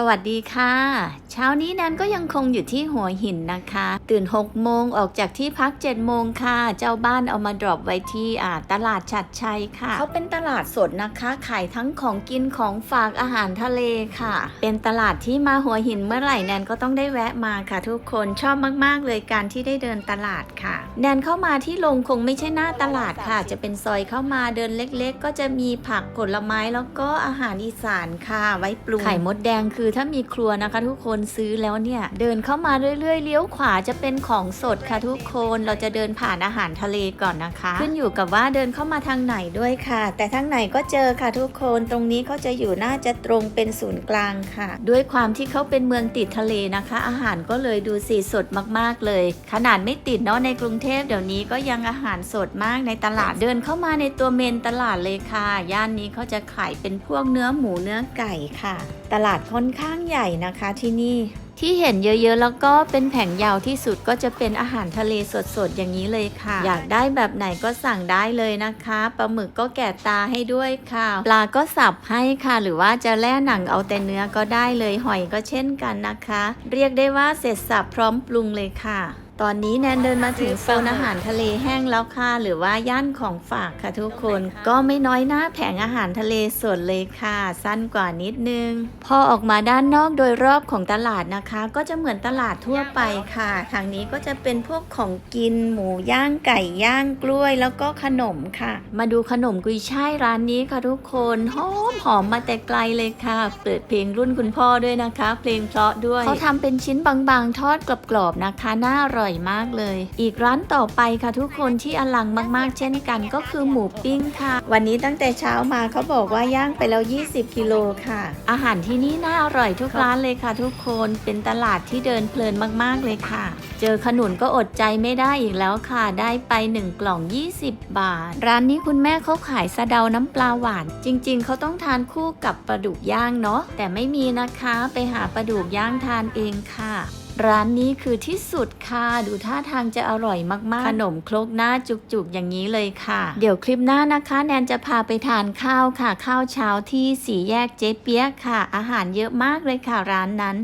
สวัสดีค่ะ เช้านี้แนนก็ยังคงอยู่ที่หัวหินนะคะ ตื่น 6 โมงออกจากที่พัก 7 โมงค่ะ เจ้าบ้านเอามาดรอปไว้ที่อ่าตลาดฉัดชัยค่ะ เขาเป็นตลาดสดนะคะขายทั้งของกินของฝากอาหารทะเลค่ะ เป็นตลาดที่มาหัวหินเมื่อไหร่แนนก็ต้องได้แวะมาค่ะ ทุกคนชอบมากๆเลยการที่ได้เดินตลาดค่ะ แนนเข้ามาที่โรงคงไม่ใช่หน้าตลาดค่ะ จะเป็นซอยเข้ามาเดินเล็ก ๆ ก็จะมีผักผลไม้แล้วก็อาหารอีสานค่ะ ไว้ปรุงไข่มดแดงคือถ้ามีครัวนะคะทุกคนซื้อแล้วเนี่ย เดินเข้ามาเรื่อยๆเลี้ยวขวาจะเป็นของสดค่ะทุกคนเราจะเดินผ่านอาหารทะเลก่อนนะคะ ขึ้นอยู่กับว่าเดินเข้ามาทางไหนด้วยค่ะ แต่ทางไหนก็เจอค่ะทุกคนตรงนี้เขาจะอยู่น่าจะตรงเป็นศูนย์กลางค่ะ ด้วยความที่เขาเป็นเมืองติดทะเลนะคะ อาหารก็เลยดูสีสดมากๆเลย ขนาดไม่ติดเนาะในกรุงเทพเดี๋ยวนี้ก็ยังอาหารสดมากในตลาดเดินเข้ามาในตัวเมนตลาดเลยค่ะ ย่านนี้เขาจะขายเป็นพวกเนื้อหมูเนื้อไก่ค่ะ ตลาดค่อนข้างใหญ่นะคะที่นี่ที่เห็นเยอะๆ แล้วก็เป็นแผงยาวที่สุดก็จะเป็นอาหารทะเลสดๆ อย่างนี้เลยค่ะ อยากได้แบบไหนก็สั่งได้เลยนะคะปลาหมึกก็แกะตาให้ด้วยค่ะ ปลาก็สับให้ค่ะ หรือว่าจะแล่หนังเอาแต่เนื้อก็ได้เลยหอยก็เช่นกันนะคะ เรียกได้ว่าเสร็จสับพร้อมปรุงเลยค่ะ ตอนนี้แนนเดินมาถึงโซนอาหารทะเลแห้งแล้วค่ะหรือว่าย่านของฝากค่ะทุกคนก็ไม่น้อยหน้าแผงอาหารทะเลสดเลยค่ะ สั้นกว่านิดนึง พอออกมาด้านนอกโดยรอบของตลาดนะคะ ก็จะเหมือนตลาดทั่วไปค่ะทางนี้ก็จะเป็นพวกของกินหมูย่างไก่ย่างกล้วยแล้วก็ขนมค่ะ มาดูขนมกุยช่ายร้านนี้ค่ะทุกคนหอมหอมมาแต่ไกลเลยค่ะ เปิดเพลงรุ่นคุณพ่อด้วยนะคะ เพลงเพราะด้วยเขาทำเป็นชิ้นบางๆ ทอดกรอบๆนะคะน่าอร่อยร่อยมากเลย อีกร้านต่อไปค่ะทุกคนที่อลังมากๆ เช่นกันก็คือหมูปิ้งค่ะ วันนี้ตั้งแต่เช้ามาเขาบอกว่าย่างไปแล้ว 20 กิโลค่ะ อาหารที่นี่น่าอร่อยทุกร้านเลยค่ะ ทุกคนเป็นตลาดที่เดินเพลินมากๆเลยค่ะ เจอขนุนก็อดใจไม่ได้อีกแล้วค่ะ ได้ไป 1 กล่อง 20 บาท ร้านนี้คุณแม่เขาขายสะเดาน้ำปลาหวาน จริง ๆเขาต้องทานคู่กับปลาดุกย่างเนาะแต่ไม่มีนะคะไปหาปลาดุกย่างทานเองค่ะ ร้านนี้คือที่สุดค่ะ ดูท่าทางจะอร่อยมากๆ ขนมครกหน้าจุกๆ อย่างนี้เลยค่ะ เดี๋ยวคลิปหน้านะคะ แนนจะพาไปทานข้าวค่ะ ข้าวเช้าที่สีแยกเจ๊เปียกค่ะ อาหารเยอะมากเลยค่ะร้านนั้น